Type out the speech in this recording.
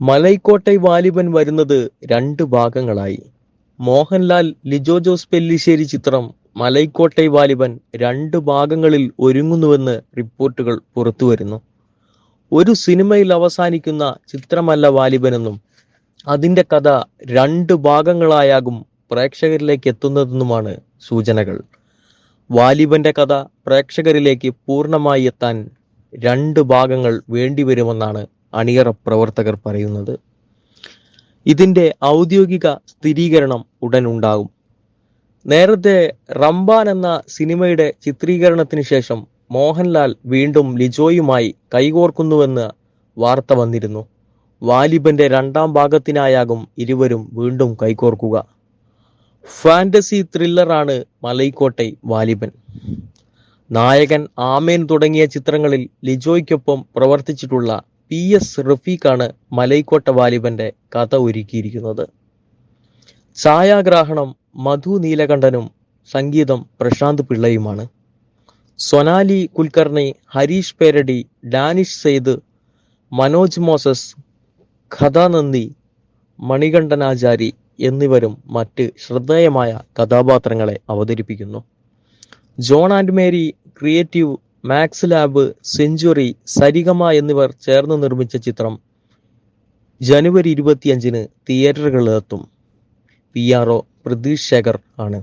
മലൈക്കോട്ടൈ വാലിബൻ വരുന്നത് രണ്ട് ഭാഗങ്ങളായി. മോഹൻലാൽ ലിജോ ജോസ് പെല്ലിശ്ശേരി ചിത്രം മലൈക്കോട്ടെ വാലിബൻ രണ്ട് ഭാഗങ്ങളിൽ ഒരുങ്ങുന്നുവെന്ന് റിപ്പോർട്ടുകൾ പുറത്തുവരുന്നു. ഒരു സിനിമയിൽ അവസാനിക്കുന്ന ചിത്രമല്ല വാലിബനെന്നും അതിന്റെ കഥ രണ്ട് ഭാഗങ്ങളായാകും പ്രേക്ഷകരിലേക്ക് എത്തുന്നതെന്നുമാണ് സൂചനകൾ. വാലിബന്റെ കഥ പ്രേക്ഷകരിലേക്ക് പൂർണമായി എത്താൻ രണ്ട് ഭാഗങ്ങൾ വേണ്ടിവരുമെന്നാണ് അണിയറ പ്രവർത്തകർ പറയുന്നത് ഇതിന്റെ ഔദ്യോഗിക സ്ഥിരീകരണം ഉടൻ ഉണ്ടാകും. നേരത്തെ റംബാൻ എന്ന സിനിമയുടെ ചിത്രീകരണത്തിന് ശേഷം മോഹൻലാൽ വീണ്ടും ലിജോയുമായി കൈകോർക്കുന്നുവെന്ന് വാർത്ത വന്നിരുന്നു. വാലിബന്റെ രണ്ടാം ഭാഗത്തിനായാകും ഇരുവരും വീണ്ടും കൈകോർക്കുക. ഫാന്റസി ത്രില്ലറാണ് മലൈക്കോട്ടെ വാലിബൻ. നായകൻ ആമേൻ തുടങ്ങിയ ചിത്രങ്ങളിൽ ലിജോയ്ക്കൊപ്പം പ്രവർത്തിച്ചിട്ടുള്ള പി എസ് റഫീഖാണ് മലൈക്കോട്ട വാലിബന്റെ കഥ ഒരുക്കിയിരിക്കുന്നത്. ഛായാഗ്രാഹണം മധു നീലകണ്ഠനും സംഗീതം പ്രശാന്ത് പിള്ളയുമാണ്. സൊനാലി കുൽക്കർണി ഹരീഷ് പേരടി ഡാനിഷ് സെയ്ദ് മനോജ് മോസസ് കഥാനന്ദി മണികണ്ഠനാചാരി എന്നിവരും മറ്റ് ശ്രദ്ധേയമായ കഥാപാത്രങ്ങളെ അവതരിപ്പിക്കുന്നു. John and Mary creative Max Lab Century Saregama എന്നിവർ ചേർന്ന് നിർമ്മിച്ച ചിത്രം ജനുവരി ഇരുപത്തിയഞ്ചിന് തിയേറ്ററുകളിലെത്തും. P R O Pratheesh Shekhar ആണ്.